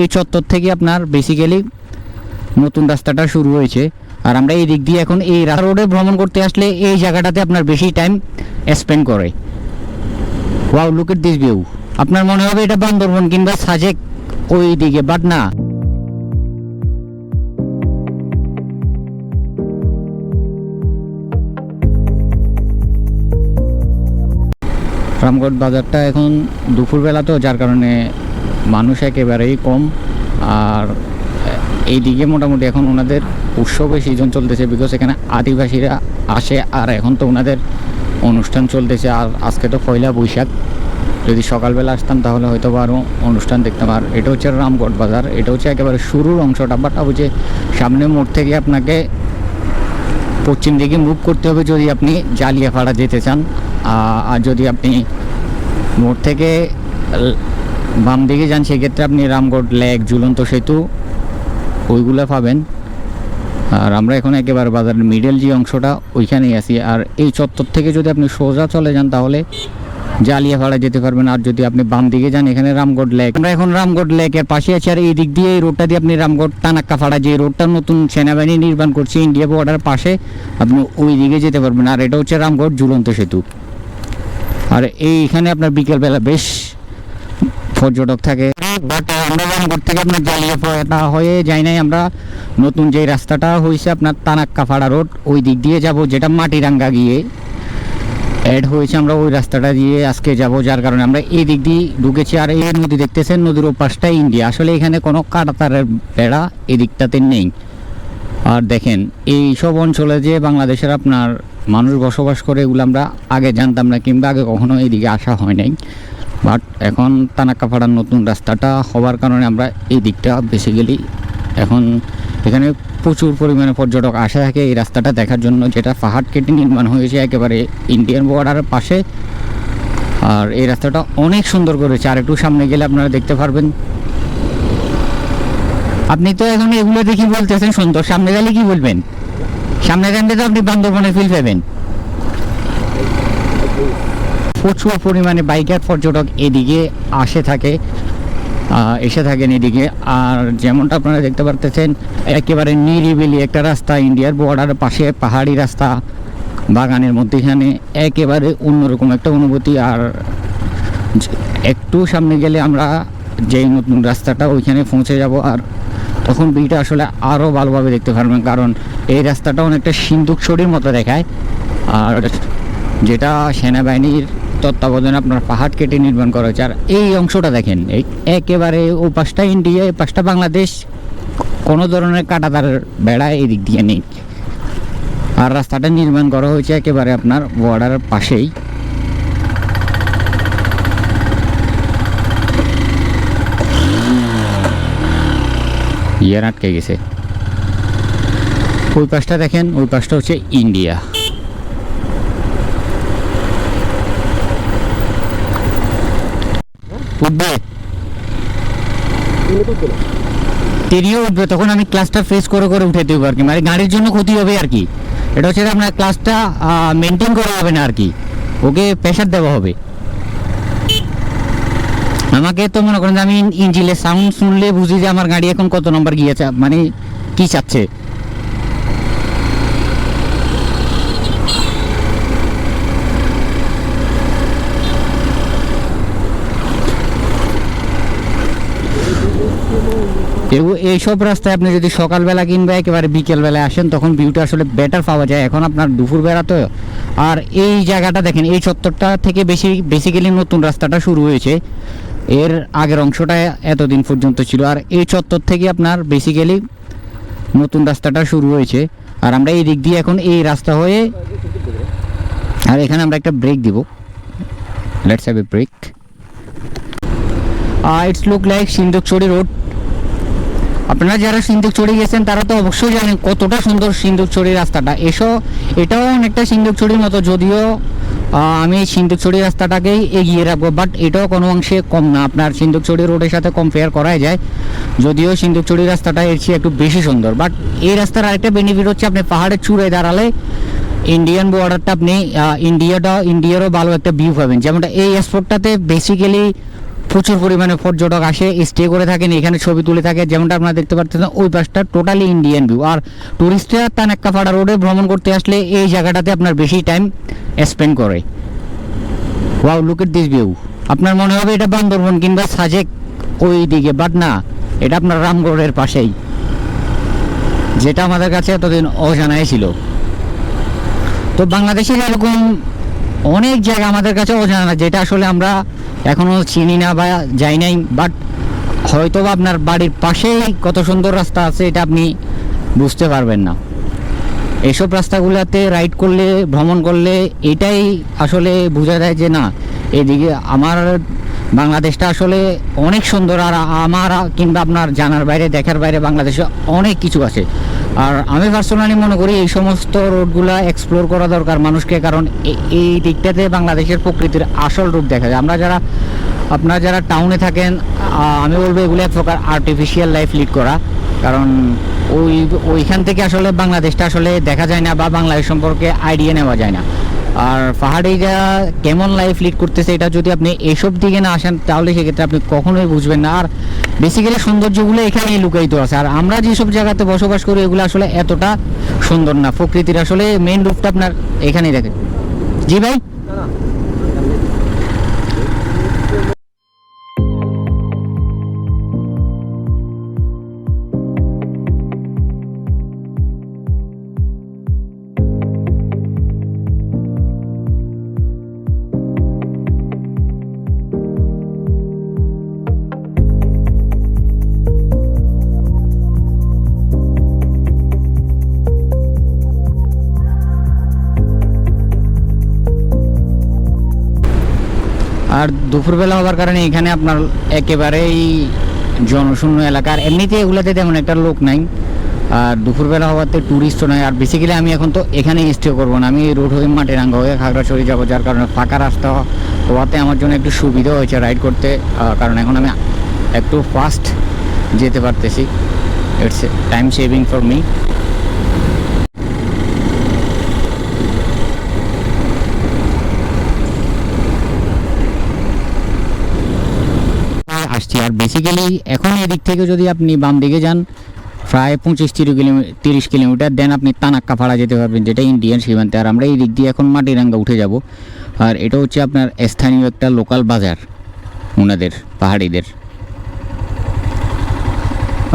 এই চত্বর থেকে আপনার বেসিক্যালি নতুন রাস্তাটা শুরু হয়েছে। আর আমরা এই দিক দিয়ে এখন এই রোডে ভ্রমণ করতে আসলে এই জায়গাটাতে আপনার বেশি টাইম স্পেন্ড করে। Wow look at this view আপনার মনে হবে এটা বান্দরবন কিংবা সাজেক ওই দিকে বাট না। রামগড় বাজারটা এখন দুপুরবেলা তো, যার কারণে মানুষ একেবারেই কম। আর এইদিকে মোটামুটি এখন ওনাদের উৎসবের সিজন চলতেছে বিকজ এখানে আদিবাসীরা আসে আর এখন তো ওনাদের অনুষ্ঠান চলতেছে। আর আজকে তো পয়লা বৈশাখ। যদি সকালবেলা আসতাম তাহলে হয়তো আরও অনুষ্ঠান দেখতাম। আর এটা হচ্ছে রামগড় বাজার। এটা হচ্ছে একেবারে শুরুর অংশটা। বাট হচ্ছে সামনে মোড় থেকে আপনাকে পশ্চিম দিকে মুভ করতে হবে যদি আপনি জালিয়াপাড়া যেতে চান। আর যদি আপনি মোড় থেকে বাম দিকে যান, সেক্ষেত্রে আপনি রামগড়, লেক, ঝুলন্ত সেতু, ওইগুলো পাবেন। আর আমরা এখন একেবারে বাজারের মিডল যে অংশটা, ওইখানেই আছি। আর এই চত্বর থেকে যদি আপনি সোজা চলে যান, তাহলে জালিয়াপাড়া যেতে পারবেন। আর যদি আপনি বাম দিকে যান, এখানে রামগড় লেক। আমরা এখন রামগড় লেকের পাশে আছি। আর এই দিক দিয়ে এই রোডটা দিয়ে আপনি রামগড় টানাক্কাপাড়া যে রোডটা নতুন সেনাবাহিনী নির্মাণ করছে ইন্ডিয়া বর্ডার পাশে, আপনি ওই দিকে যেতে পারবেন। আর এটা হচ্ছে রামগড়, ঝুলন্ত সেতু। আর এইখানে আপনার বিকেলবেলা বেশ পর্যটক থাকে। বাট আমরা রামগড় থেকে আপনার জালিয়াপাড়া হয়ে যাই নাই। আমরা নতুন যে রাস্তাটা হয়েছে আপনার তানাক্কাপাড়া রোড, ওই দিক দিয়ে যাব, যেটা মাটিরাঙ্গা গিয়ে অ্যাড হয়েছে। আমরা ওই রাস্তাটা দিয়ে আজকে যাব, যার কারণে আমরা এই দিক দিয়ে ঢুকেছি। আর এই নদী দেখতেছেন, নদীর ওপাশটা ইন্ডিয়া। আসলে এখানে কোনো কাটাতারের বেড়া এদিকটাতে নেই। আর দেখেন, এই সব অঞ্চলে যে বাংলাদেশের আপনার মানুষ বসবাস করে, এগুলো আমরা আগে জানতাম না, কিংবা আগে কখনো এইদিকে আসা হয় নাই। বাট এখন তানাক্কা তানাক্কাপাড়ার নতুন রাস্তাটা হওয়ার কারণে আমরা এই দিকটা বেসিক্যালি এখন এখানে প্রচুর পরিমাণে পর্যটক আসে থাকে এই রাস্তাটা দেখার জন্য, যেটা পাহাড় কেটে নির্মাণ হয়েছে একেবারে ইন্ডিয়ান বর্ডারের পাশে। আর এই রাস্তাটা অনেক সুন্দর করেছে। আর একটু সামনে গেলে আপনারা দেখতে পারবেন। আপনি তো এখন এগুলো দেখি বলতেছেন সুন্দর সামনে গেলে কি বলবেন? সামনে গেলে তো আপনি বান্দরবনে ফিল পাবেন। প্রচুর পরিমাণে বাইকার পর্যটক এদিকে আসে থাকে এসে থাকেন এদিকে। আর যেমনটা আপনারা দেখতে পারতেছেন, একেবারে নিরিবিলি একটা রাস্তা ইন্ডিয়ার বর্ডার পাশে, পাহাড়ি রাস্তা বাগানের মধ্যেখানে, একেবারে অন্যরকম একটা অনুভূতি। আর একটু সামনে গেলে আমরা যেই নতুন রাস্তাটা ওইখানে পৌঁছে যাব। আর তখন ভিউটা আসলে আরও ভালোভাবে দেখতে পারবেন। কারণ এই রাস্তাটা অনেকটা সিন্দুক ছড়ির মতো দেখায়। আর যেটা সেনাবাহিনীর তত্ত্বাবধানে আপনার পাহাড় কেটে নির্মাণ করা হয়েছে। আর এই অংশটা দেখেন একেবারে ও পাশটা ইন্ডিয়া, এই পাশটা বাংলাদেশ। কোনো ধরনের কাটাতার বেড়া এই দিক দিয়ে নেই। আর রাস্তাটা নির্মাণ করা হয়েছে একেবারে আপনার বর্ডারের পাশেই। ইয়ার আটকে গেছে। ওই পাশটা দেখেন, ওই পাশটা হচ্ছে ইন্ডিয়া। উঠবে। তিনিও উঠবে তখন আমি ক্লাসটা ফেস করে করে উঠে দেবো আর কি। মানে গাড়ির জন্য ক্ষতি হবে আর কি। এটা হচ্ছে আপনার ক্লাসটা মেনটেন করা হবে না আর কি। ওকে প্রেশার দেওয়া হবে। আমাকে তো মনে করেন আমি ইঞ্জিনের সাউন্ড শুনলে বুঝি যে আমার গাড়ি এখন কত নম্বর গিয়েছে মানে কি চাচ্ছে। এইসব রাস্তায় আপনি যদি সকালবেলা কিনবে একেবারে বিকেলবেলায় আসেন, তখন ভিউটা আসলে বেটার পাওয়া যায়। এখন আপনার দুপুরবেলা তো। আর এই জায়গাটা দেখেন, এই চত্বরটা থেকে বেশি বেসিক্যালি নতুন রাস্তাটা শুরু হয়েছে। এর আগের অংশটা এতদিন পর্যন্ত ছিল। আর এই চত্বর থেকে আপনার বেসিক্যালি নতুন রাস্তাটা শুরু হয়েছে। আর আমরা এই দিক দিয়ে এখন এই রাস্তা হয়ে আর এখানে আমরা একটা ব্রেক দিব। Let's have a break R it's look like Sindukchari road আপনারা যারা সিন্দুকচুরি গেছেন, তারা তো অবশ্যই জানেন কতটা সুন্দর সিন্দুকচুরি রাস্তাটা। এসো, এটাও অনেকটা সিন্দুকচুরির মতো, যদিও আমি এই সিন্দুকচুরি রাস্তাটাকেই এগিয়ে রাখব বাট এটাও কোনো অংশে কম না। আপনার সিন্দুকচুরি রোডের সাথে কম্পেয়ার করাই যায়। যদিও সিন্দুকচুরি রাস্তাটা এর চেয়ে একটু বেশি সুন্দর বাট এই রাস্তার আরেকটা বেনিফিট হচ্ছে আপনি পাহাড়ের চূড়ায় দাঁড়ালে ইন্ডিয়ান বর্ডারটা আপনি ইন্ডিয়াটা ইন্ডিয়ারও ভালো একটা ভিউ পাবেন। যেমনটা এই স্পটটাতে বেসিক্যালি প্রচুর পরিমাণে পর্যটক আসে স্টে করে থাকেন, এখানে ছবি তুলে থাকে। যেমনটা আপনারা দেখতে পাচ্ছেন, ওই পাশটা টোটালি ইন্ডিয়ান ভিউ আর টুরিস্টরা তানাক্কাপাড়া রোডে ভ্রমণ করতে আসলে এই জায়গাটাতে আপনার বেশি টাইম স্পেন্ড করে। Wow look at this view আপনার মনে হবে এটা বান্দরবন কিংবা সাজেক ওই দিকে বাট না, এটা আপনার রামগড়ের পাশেই। যেটা আমাদের কাছে এতদিন অজানাই ছিল। তো বাংলাদেশের এরকম অনেক জায়গা আমাদের কাছে অজানা যেটা আসলে আমরা এখনও চিনি না বা যাই নাই বাট হয়তো আপনার বাড়ির পাশেই কত সুন্দর রাস্তা আছে, এটা আপনি বুঝতে পারবেন না। এসব রাস্তাগুলোতে রাইড করলে, ভ্রমণ করলে, এটাই আসলে বোঝা যায় যে না, এদিকে আমার বাংলাদেশটা আসলে অনেক সুন্দর, আর আমার কিংবা আপনার জানার বাইরে, দেখার বাইরে বাংলাদেশে অনেক কিছু আছে। আর আমি পার্সোনালি মনে করি এই সমস্ত রোডগুলা এক্সপ্লোর করা দরকার মানুষকে, কারণ এই দিকটাতে বাংলাদেশের প্রকৃতির আসল রূপ দেখা যায়। আমরা যারা আপনারা যারা টাউনে থাকেন আমি বলব এগুলো এক প্রকার আর্টিফিশিয়াল লাইফ লিড করা। কারণ ওই ওইখান থেকে আসলে বাংলাদেশটা আসলে দেখা যায় না বা বাংলাদেশ সম্পর্কে আইডিয়া নেওয়া যায় না। আর পাহাড়িরা কেমন লাইফ লিড করতেছে এটা যদি আপনি এসব দিকে না আসেন, তাহলে সেক্ষেত্রে আপনি কখনোই বুঝবেন না। আর বেসিক্যালি সৌন্দর্যগুলো এখানেই লুকায়িত আছে। আর আমরা যেসব জায়গাতে বসবাস করি, এগুলো আসলে এতটা সুন্দর না। প্রকৃতির আসলে মেন রূপটা আপনার এখানেই দেখে জি ভাই? আর দুপুরবেলা হওয়ার কারণে এখানে আপনার একেবারেই জনশূন্য এলাকার। এমনিতে এগুলাতে তেমন একটা লোক নাই। আর দুপুরবেলা হওয়াতে ট্যুরিস্টও নয় আর বেসিক্যালি আমি এখন তো এখানে স্টে করব না। আমি রোড হয়ে মাটিরাঙ্গা হয়ে খাগড়াছড়ি যাব, যার কারণে ফাঁকা রাস্তা হওয়াতে আমার জন্য একটু সুবিধা হয়েছে রাইড করতে। কারণ এখন আমি একটু ফাস্ট যেতে পারতেছি। It's time saving for me আসছি আর বেসিক্যালি এখন এদিক থেকে যদি আপনি বাম দিকে যান, প্রায় পঁচিশ তিরিশ কিলোমিটার তিরিশ কিলোমিটার দেন আপনি তানাক্কাপাড়া যেতে পারবেন, যেটা ইন্ডিয়ান সীমান্তে। আর আমরা এই দিক দিয়ে এখন মাটিরাঙ্গা উঠে যাব। আর এটা হচ্ছে আপনার স্থানীয় একটা লোকাল বাজার, ওনাদের, পাহাড়িদের।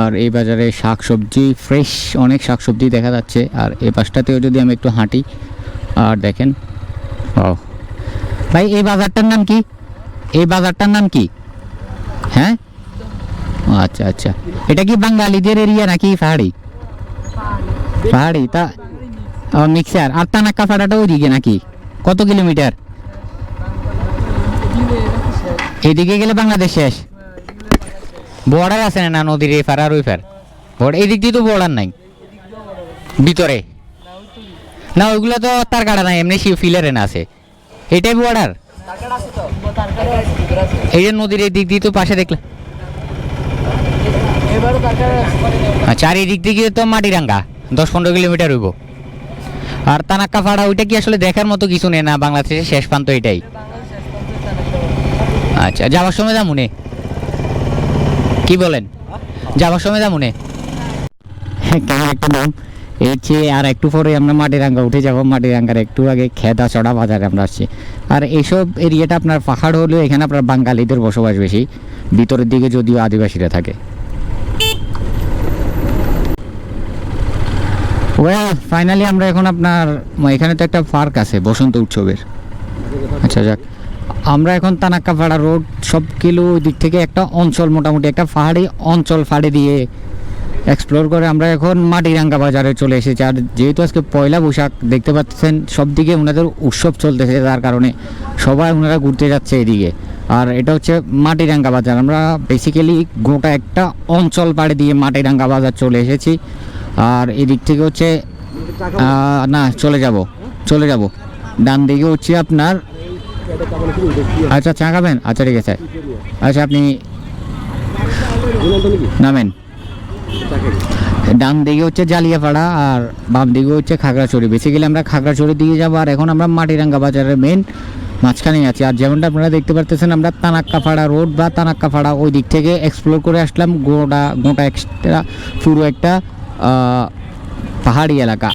আর এই বাজারে শাক সবজি ফ্রেশ অনেক শাক সবজি দেখা যাচ্ছে। আর এই পাশটাতেও যদি আমি একটু হাঁটি, আর দেখেন ও ভাই, এই বাজারটার নাম কি? এই বাজারটার নাম কি? হ্যাঁ? আচ্ছা আচ্ছা। এটা কি বাঙালিদের এরিয়া নাকি পাহাড়ি? পাহাড়ি তা ও মিক্সার আর তানাক্কা ফাড়াটা ওইদিকে নাকি? কত কিলোমিটার? এদিকে গেলে বাংলাদেশ শেষ। বর্ডার আছে না নদীর এই ফার আর ওই ফার বর্ডার এই দিক দিয়ে তো বর্ডার নাই। ভিতরে। না ওইগুলো তো তার কাটা নাই এমনি ফিলারে না আছে। এটাই বর্ডার? এই যে নদীর এই দিক দিয়ে তো পাশে দেখলে আচ্ছা আর এই দিক থেকে তো মাটিরাঙ্গা দশ পনেরো কিলোমিটার হইব। আর তানাক্কা ফাড়া, ওইটা কি আসলে দেখার মতো কিছু নেই না বাংলাদেশের শেষ প্রান্ত এটাই? আচ্ছা যাওয়ার সময় যা মনে কি বলেন? যাওয়ার সময় যা মনে কেমন একটা নাম এর চেয়ে আর একটু পরে আমরা মাটিরাঙ্গা উঠে যাব। মাটিরাঙ্গার একটু আগে খেদা চড়া বাজারে আমরা আসছি। আর এইসব এরিয়াটা আপনার পাহাড় হলেও এখানে আপনার বাঙালিদের বসবাস বেশি। ভিতরের দিকে যদিও আদিবাসীরা থাকে। ওয়েল ফাইনালি আমরা এখন আপনার, এখানে তো একটা পার্ক আছে, বসন্ত উৎসবের। আচ্ছা যাক। আমরা এখন তানাক্কাপাড়া রোড, সব কিলো দিক থেকে একটা অঞ্চল, মোটামুটি একটা পাহাড়ি অঞ্চল ফাড়ে দিয়ে এক্সপ্লোর করে আমরা এখন মাটিরাঙ্গা বাজারে চলে এসেছি। আর যেহেতু আজকে পয়লা বৈশাখ, দেখতে পাচ্ছেন, সব দিকে ওনাদের উৎসব চলতেছে তার কারণে সবাই ওনারা ঘুরতে যাচ্ছে এদিকে। আর এটা হচ্ছে মাটিরাঙ্গা বাজার। আমরা বেসিক্যালি গোটা একটা অঞ্চল পাড়ে দিয়ে মাটিরাঙ্গা বাজার চলে এসেছি। আর এদিক থেকে হচ্ছে না, চলে যাব চলে যাব। ডান দিকে হচ্ছে আপনার আচ্ছা চা খাবেন? আচ্ছা ঠিক আছে। আচ্ছা আপনি নামেন। ডান দিকে হচ্ছে জালিয়াপাড়া আর বাম দিকে হচ্ছে খাগড়াছড়ি। বেসিক্যালি আমরা খাগড়াছড়ির দিকে যাব আর এখন আমরা মাটিরাঙ্গা বাজারের মেন মাঝখানেই আছি। আর যেমনটা আপনারা দেখতে পারতেছেন, আমরা তানাক্কাপাড়া রোড বা তানাক্কাপাড়া ওই দিক থেকে এক্সপ্লোর করে আসলাম। গোটা গোটা এক্সট্রা পুরো একটা পাহাড়ি এলাকা।